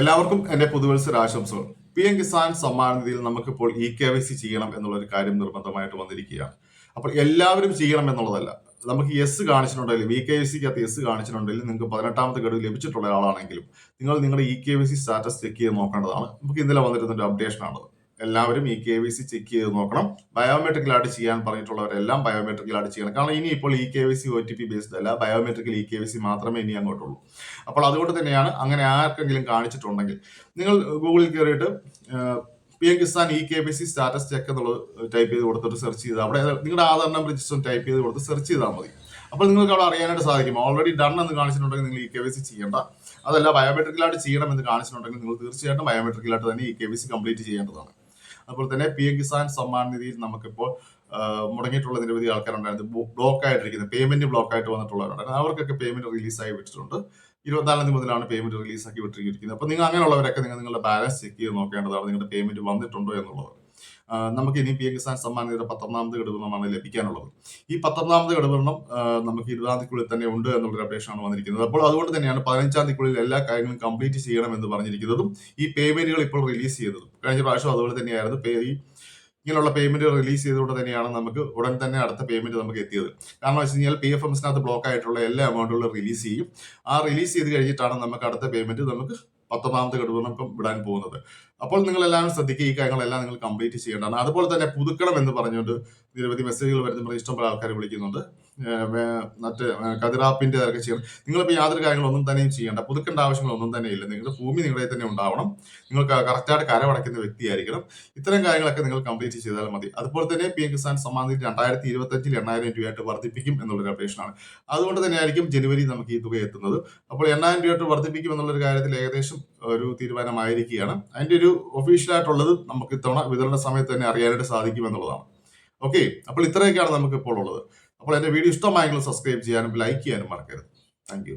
എല്ലാവർക്കും എന്റെ പുതുവത്സര ആശംസകൾ പി എം കിസാൻ സമ്മാന നിധിയിൽ നമുക്കിപ്പോൾ ഇ കെ വൈ സി ചെയ്യണം എന്നുള്ള ഒരു കാര്യം നിർബന്ധമായിട്ട് വന്നിരിക്കുകയാണ്. അപ്പോൾ എല്ലാവരും ചെയ്യണം എന്നുള്ളതല്ല. നമുക്ക് എസ് കാണിച്ചിട്ടുണ്ടെങ്കിൽ വി കെ വൈ സിക്കകത്ത് എസ് കാണിച്ചിട്ടുണ്ടെങ്കിൽ നിങ്ങൾക്ക് പതിനെട്ടാമത്തെ ഗഡു ലഭിച്ചിട്ടുള്ള ആളാണെങ്കിലും നിങ്ങൾ നിങ്ങളുടെ E K Y C status check ചെയ്ത് നോക്കേണ്ടതാണ്. നമുക്ക് ഇന്നലെ വന്നിരുന്ന ഒരു അപ്ഡേഷൻ ആണത് എല്ലാവരും ഈ കെ വി സി ചെക്ക് ചെയ്ത് നോക്കണം. ബയോമെട്രിക്കലായിട്ട് ചെയ്യാൻ പറഞ്ഞിട്ടുള്ളവരെല്ലാം ബയോമെട്രിക്കലായിട്ട് ചെയ്യണം. കാരണം ഇനി ഇപ്പോൾ E K V C O T P based അല്ല biometrical E K V C മാത്രമേ ഇനി അങ്ങോട്ടുള്ളൂ. അപ്പോൾ അതുകൊണ്ട് തന്നെയാണ് അങ്ങനെ ആർക്കെങ്കിലും കാണിച്ചിട്ടുണ്ടെങ്കിൽ നിങ്ങൾ ഗൂഗിളിൽ കയറിയിട്ട് P M Kisan E K B C status check എന്നുള്ളത് ടൈപ്പ് ചെയ്ത് കൊടുത്തിട്ട് സെർച്ച് ചെയ്ത് അവിടെ നിങ്ങളുടെ ആധാർ നമ്പർ രജിസ്റ്റർ ടൈപ്പ് ചെയ്ത് കൊടുത്ത് സെർച്ച് ചെയ്താൽ മതി. അപ്പോൾ നിങ്ങൾക്ക് അവിടെ അറിയാനായിട്ട് സാധിക്കും. ഓൾറെഡി ഡൺ എന്ന് കാണിച്ചിട്ടുണ്ടെങ്കിൽ നിങ്ങൾ ഇ കെ വി സി ചെയ്യേണ്ട. അതല്ല ബയോമെട്രിക്കലായിട്ട് ചെയ്യണം എന്ന് കാണിച്ചിട്ടുണ്ടെങ്കിൽ നിങ്ങൾ തീർച്ചയായിട്ടും ബയോമെട്രിക്കലായിട്ട് തന്നെ E K V C complete ചെയ്യേണ്ടതാണ്. അതുപോലെ തന്നെ പി എം കിസാൻ സമ്മാൻ നിധിയിൽ നമുക്കിപ്പോൾ മുടങ്ങിയിട്ടുള്ള നിരവധി ആൾക്കാരുണ്ടായിരുന്നു. ബ്ലോക്ക് ആയിട്ടിരിക്കുന്നത്. പേയ്മെന്റ് ബ്ലോക്ക് ആയിട്ട് വന്നിട്ടുള്ളവരുണ്ടായിരുന്നു. അവർക്കൊക്കെ പേയ്മെന്റ് റിലീസായി വിട്ടിട്ടുണ്ട് ഇരുപത്തിനാലാം തീയതി മുതലാണ് പേയ്മെന്റ് റിലീസാക്കി വിട്ടിരിക്കുന്നത്. അപ്പോൾ നിങ്ങൾ അങ്ങനെയുള്ളവരൊക്കെ നിങ്ങൾ നിങ്ങളുടെ ബാലൻസ് ചെക്ക് ചെയ്ത് നോക്കേണ്ടതാണ് നിങ്ങളുടെ പേയ്മെന്റ് വന്നിട്ടുണ്ടോ എന്നുള്ളത്. നമുക്ക് ഇനി പി എം കിസാൻ സമ്മാൻ നിധിയുടെ പത്തൊന്നാമത് ഘടകമാണ് ലഭിക്കാനുള്ളത്. ഈ പത്തൊന്നാമത് ഘടകം നമുക്ക് ഇരുപതാം തീയതിക്കുള്ളിൽ തന്നെ ഉണ്ട് എന്നുള്ളൊരു അപ്ഡേഷനാണ് വന്നിരിക്കുന്നത്. അപ്പോൾ അതുകൊണ്ട് തന്നെയാണ് പതിനഞ്ചാം തീയതിക്കുള്ളിൽ എല്ലാ കാര്യങ്ങളും കംപ്ലീറ്റ് ചെയ്യണം എന്ന് പറഞ്ഞിരിക്കുന്നതും ഈ പേയ്മെന്റുകൾ ഇപ്പോൾ റിലീസ് ചെയ്തതും. കഴിഞ്ഞ പ്രാവശ്യം അതുപോലെ തന്നെയായിരുന്നു. പേ ഈ ഇങ്ങനെയുള്ള പേയ്മെന്റ് റിലീസ് ചെയ്തുകൊണ്ട് തന്നെയാണ് നമുക്ക് ഉടൻ തന്നെ അടുത്ത പേയ്മെന്റ് നമുക്ക് എത്തിയത്. കാരണം വെച്ച് കഴിഞ്ഞാൽ പി എഫ് എംസിനകത്ത് ബ്ലോക്ക് ആയിട്ടുള്ള എല്ലാ അമൗണ്ടുകളും റിലീസ് ചെയ്യും. ആ റിലീസ് ചെയ്ത് കഴിഞ്ഞിട്ടാണ് നമുക്ക് അടുത്ത പേയ്മെന്റ് നമുക്ക് പത്തൊമ്പതാമത്തെ ഇപ്പം വിടാൻ പോകുന്നത്. അപ്പോൾ നിങ്ങൾ എല്ലാവരും ശ്രദ്ധിക്കുക ഈ കാര്യങ്ങളെല്ലാം നിങ്ങൾ കംപ്ലീറ്റ് ചെയ്യേണ്ടതാണ്. അതുപോലെ തന്നെ പുതുക്കണം എന്ന് പറഞ്ഞുകൊണ്ട് നിരവധി മെസ്സേജുകൾ വരുന്ന ഇഷ്ടംപോലെ ആൾക്കാർ വിളിക്കുന്നുണ്ട്. മറ്റ് കതിരാപ്പിന്റെ അതൊക്കെ ചെയ്യണം. നിങ്ങളിപ്പോൾ യാതൊരു കാര്യങ്ങളൊന്നും തന്നെയും ചെയ്യേണ്ട. പുതുക്കേണ്ട ആവശ്യങ്ങളൊന്നും തന്നെ ഇല്ല. നിങ്ങളുടെ ഭൂമി നിങ്ങളുടെ തന്നെ ഉണ്ടാവണം. നിങ്ങൾ കറക്റ്റായിട്ട് കരമടയ്ക്കുന്ന വ്യക്തിയായിരിക്കണം. ഇത്തരം കാര്യങ്ങളൊക്കെ നിങ്ങൾ കംപ്ലീറ്റ് ചെയ്താൽ മതി. അതുപോലെ തന്നെ പി എം കിസാൻ സമ്മാൻ നിധി രണ്ടായിരത്തി ഇരുപത്തഞ്ചിൽ എണ്ണായിരം രൂപയായിട്ട് വർദ്ധിപ്പിക്കും എന്നുള്ളൊരു അപേക്ഷയാണ് അതുകൊണ്ട് തന്നെ ആയിരിക്കും ജനുവരി നമുക്ക് ഈ തുക എത്തുന്നത്. അപ്പോൾ എണ്ണായിരം രൂപയായിട്ട് വർദ്ധിപ്പിക്കും എന്നുള്ളൊരു കാര്യത്തിൽ ഏകദേശം ഒരു തീരുമാനമായിരിക്കുകയാണ്. അതിന്റെ ഒരു ഒഫീഷ്യൽ ആയിട്ടുള്ളത് നമുക്ക് ഇത്തവണ വിതരണ സമയത്ത് തന്നെ അറിയാനായിട്ട് സാധിക്കും എന്നുള്ളതാണ് ഓക്കെ അപ്പോൾ ഇത്രയൊക്കെയാണ് നമുക്ക് ഇപ്പോൾ ഉള്ളത്. അപ്പോൾ എന്റെ വീഡിയോ ഇഷ്ടമായെങ്കിൽ സബ്സ്ക്രൈബ് ചെയ്യാനും ലൈക്ക് ചെയ്യാനും മറക്കരുത്. താങ്ക്